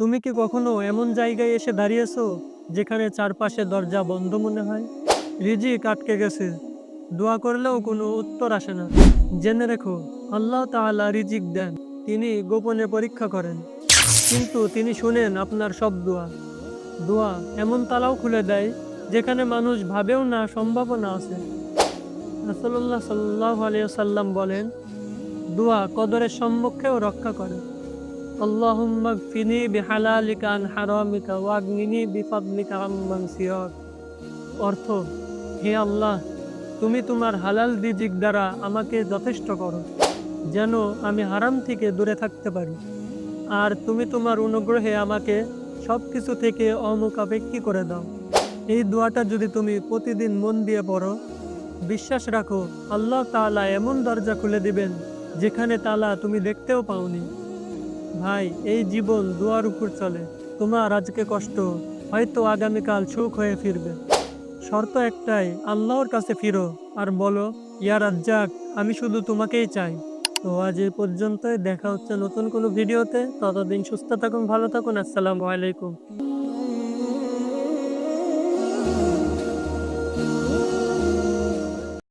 তুমি কি কখনো এমন জায়গায় এসে দাঁড়িয়েছো যেখানে চারপাশে দরজা বন্ধ মনে হয়? রিজিক আটকে গেছে। দোয়া করলেও কোনো উত্তর আসে না। জেনে রেখো, আল্লাহ তাআলা রিজিক দেন, তিনি গোপনে পরীক্ষা করেন। কিন্তু তিনি শুনেন আপনার সব দোয়া। দোয়া এমন তালাও খুলে দেয় যেখানে মানুষ ভাবেও না, সম্ভাবনা আছে। রাসূলুল্লাহ সাল্লাহ আলাইহি সাল্লাম বলেন, দোয়া কদরের সম্মুখেও রক্ষা করে। আল্লাহুম্মা ফিনি বিহালালিকা আন হারামিকা ওয়াগনিনি বিফাদলিকা আম্মান সিয়াক অর্থ, হে আল্লাহ, তুমি তোমার হালাল রিজিক দ্বারা আমাকে যথেষ্ট করো, যেন আমি হারাম থেকে দূরে থাকতে পারি। আর তুমি তোমার অনুগ্রহে আমাকে সব কিছু থেকে অমুখাপেক্ষী করে দাও। এই দোয়াটা যদি তুমি প্রতিদিন মন দিয়ে পড়ো, বিশ্বাস রাখো, আল্লাহ তালা এমন দরজা খুলে দিবেন, যেখানে তালা তুমি দেখতেও পাওনি। ভাই, এই জীবন দুয়ার উপর চলে। তোমার আজকে কষ্ট, হয়তো আগামীকাল সুখ হয়ে ফিরবে। শর্ত একটাই, আল্লাহর কাছে ফিরো। আর বলো, ইয়া রাজ্জাক, আমি শুধু তোমাকেই চাই। তো আজ এ পর্যন্ত দেখা হচ্ছে নতুন কোনো ভিডিওতে। ততদিন সুস্থ থাকুন, ভালো থাকুন, আসসালামু আলাইকুম।